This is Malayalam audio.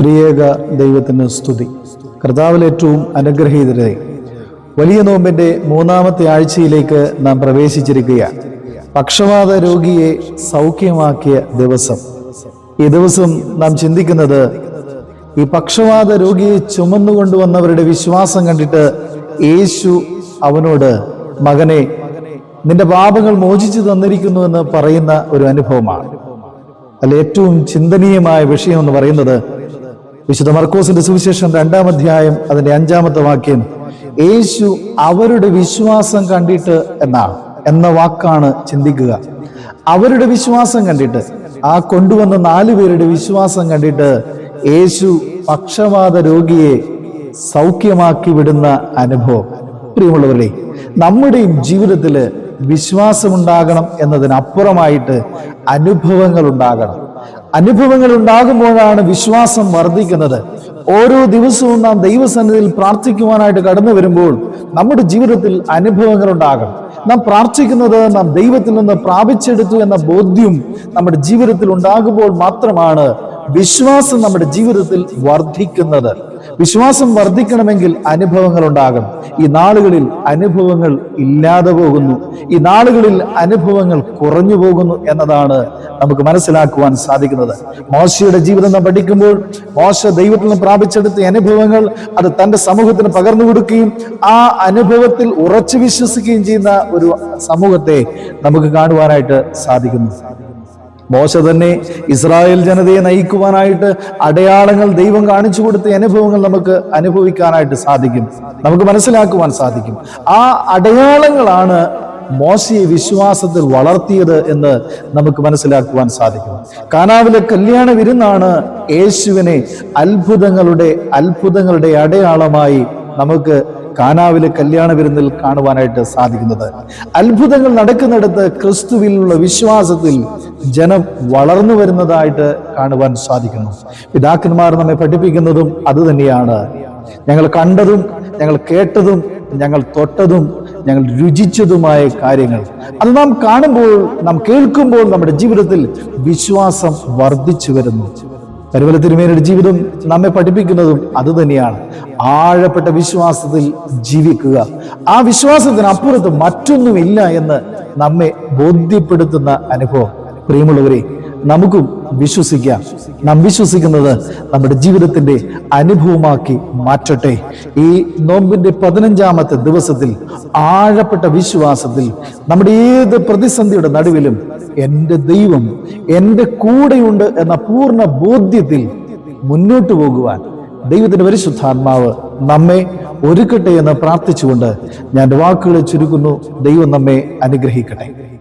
ത്രിയേക ദൈവത്തിന് സ്തുതി. കർത്താവിൽ ഏറ്റവും അനുഗ്രഹീതരെ വലിയ നോമ്പിന്റെ മൂന്നാമത്തെ ആഴ്ചയിലേക്ക് നാം പ്രവേശിച്ചിരിക്കുകയാണ്. പക്ഷവാത രോഗിയെ സൗഖ്യമാക്കിയ ദിവസം. ഈ ദിവസം നാം ചിന്തിക്കുന്നത് ഈ പക്ഷവാത രോഗിയെ ചുമന്നുകൊണ്ടുവന്നവരുടെ വിശ്വാസം കണ്ടിട്ട് യേശു അവനോട് മകനെ നിന്റെ പാപങ്ങൾ മോചിച്ചു തന്നിരിക്കുന്നു എന്ന് പറയുന്ന ഒരു അനുഭവമാണ്. അല്ല ഏറ്റവും ചിന്തനീയമായ വിഷയം എന്ന് പറയുന്നത് വിശുദ്ധ മർക്കോസിന്റെ സുവിശേഷം രണ്ടാം അധ്യായം അതിന്റെ അഞ്ചാമത്തെ വാക്യം യേശു അവരുടെ വിശ്വാസം കണ്ടിട്ട് എന്നാണ് എന്ന വാക്കാണ് ചിന്തിക്കുക. അവരുടെ വിശ്വാസം കണ്ടിട്ട് ആ കൊണ്ടുവന്ന നാലു പേരുടെ വിശ്വാസം കണ്ടിട്ട് യേശു പക്ഷവാത രോഗിയെ സൗഖ്യമാക്കി വിടുന്ന അനുഭവം. പ്രിയമുള്ളവരുടെ നമ്മുടെയും ജീവിതത്തിൽ വിശ്വാസമുണ്ടാകണം എന്നതിനപ്പുറമായിട്ട് അനുഭവങ്ങൾ ഉണ്ടാകണം അനുഭവങ്ങൾ ഉണ്ടാകുമ്പോഴാണ് വിശ്വാസം വർദ്ധിക്കുന്നത്. ഓരോ ദിവസവും നാം ദൈവസന്നിധിയിൽ പ്രാർത്ഥിക്കുവാനായിട്ട് കടന്നു വരുമ്പോൾ നമ്മുടെ ജീവിതത്തിൽ അനുഭവങ്ങൾ ഉണ്ടാകണം നാം പ്രാർത്ഥിക്കുന്നത് നാം ദൈവത്തിൽ നിന്ന് പ്രാപിച്ചെടുത്തു എന്ന ബോധ്യം നമ്മുടെ ജീവിതത്തിൽ ഉണ്ടാകുമ്പോൾ മാത്രമാണ് വിശ്വാസം നമ്മുടെ ജീവിതത്തിൽ വർദ്ധിക്കുന്നത്. വിശ്വാസം വർദ്ധിക്കണമെങ്കിൽ അനുഭവങ്ങൾ ഉണ്ടാകണം ഈ നാളുകളിൽ അനുഭവങ്ങൾ ഇല്ലാതെ പോകുന്നു. ഈ നാളുകളിൽ അനുഭവങ്ങൾ കുറഞ്ഞു പോകുന്നു എന്നതാണ് നമുക്ക് മനസ്സിലാക്കുവാൻ സാധിക്കുന്നത്. മോശയുടെ ജീവിതം നാം പഠിക്കുമ്പോൾ മോശ ദൈവത്തിൽ നിന്ന് പ്രാപിച്ചെടുത്ത അനുഭവങ്ങൾ അത് തന്റെ സമൂഹത്തിന് പകർന്നു കൊടുക്കുകയും ആ അനുഭവത്തിൽ ഉറച്ചു വിശ്വസിക്കുകയും ചെയ്യുന്ന ഒരു സമൂഹത്തെ നമുക്ക് കാണുവാനായിട്ട് സാധിക്കുന്നു. മോശ തന്നെ ഇസ്രായേൽ ജനതയെ നയിക്കുവാനായിട്ട് അടയാളങ്ങൾ ദൈവം കാണിച്ചു കൊടുത്ത അനുഭവങ്ങൾ നമുക്ക് അനുഭവിക്കാനായിട്ട് സാധിക്കും. നമുക്ക് മനസ്സിലാക്കുവാൻ സാധിക്കും. ആ അടയാളങ്ങളാണ് മോശയെ വിശ്വാസത്തിൽ വളർത്തിയത് എന്ന് നമുക്ക് മനസ്സിലാക്കുവാൻ സാധിക്കും. കാനാവിലെ കല്യാണ വിരുന്നാണ് യേശുവിനെ അത്ഭുതങ്ങളുടെ അത്ഭുതങ്ങളുടെ അടയാളമായി നമുക്ക് കാനാവിലെ കല്യാണ വിരുന്നിൽ കാണുവാനായിട്ട് സാധിക്കുന്നത്. അത്ഭുതങ്ങൾ നടക്കുന്നിടത്ത് ക്രിസ്തുവിലുള്ള വിശ്വാസത്തിൽ ജനം വളർന്നു വരുന്നതായിട്ട് കാണുവാൻ സാധിക്കുന്നു. പിതാക്കന്മാർ നമ്മെ പഠിപ്പിക്കുന്നതും അതുതന്നെയാണ് ഞങ്ങൾ കണ്ടതും ഞങ്ങൾ കേട്ടതും ഞങ്ങൾ തൊട്ടതും ഞങ്ങൾ രുചിച്ചതുമായ കാര്യങ്ങൾ. അത് നാം കാണുമ്പോൾ നാം കേൾക്കുമ്പോൾ നമ്മുടെ ജീവിതത്തിൽ വിശ്വാസം വർദ്ധിച്ചു വരുന്നു. പരിമല തിരുമേനയുടെ ജീവിതം നമ്മെ പഠിപ്പിക്കുന്നതും അത് തന്നെയാണ്. ആഴപ്പെട്ട വിശ്വാസത്തിൽ ജീവിക്കുക. ആ വിശ്വാസത്തിന് അപ്പുറത്ത് മറ്റൊന്നുമില്ല എന്ന് നമ്മെ ബോധ്യപ്പെടുത്തുന്ന അനുഭവം. പ്രിയമുള്ളവരെ നമുക്കും വിശ്വസിക്കാം. നാം വിശ്വസിക്കുന്നത് നമ്മുടെ ജീവിതത്തിന്റെ അനുഭവമാക്കി മാറ്റട്ടെ. ഈ നോമ്പിന്റെ പതിനഞ്ചാമത്തെ ദിവസത്തിൽ ആഴപ്പെട്ട വിശ്വാസത്തിൽ നമ്മുടെ ഏത് പ്രതിസന്ധിയുടെ നടുവിലും എന്റെ ദൈവം എന്റെ കൂടെയുണ്ട് എന്ന പൂർണ ബോധ്യത്തിൽ മുന്നോട്ട് പോകുവാൻ ദൈവത്തിന്റെ പരിശുദ്ധാത്മാവ് നമ്മെ ഒരുക്കട്ടെ എന്ന് പ്രാർത്ഥിച്ചുകൊണ്ട് ഞാൻ വാക്കുകളെ ചുരുക്കുന്നു. ദൈവം നമ്മെ അനുഗ്രഹിക്കട്ടെ.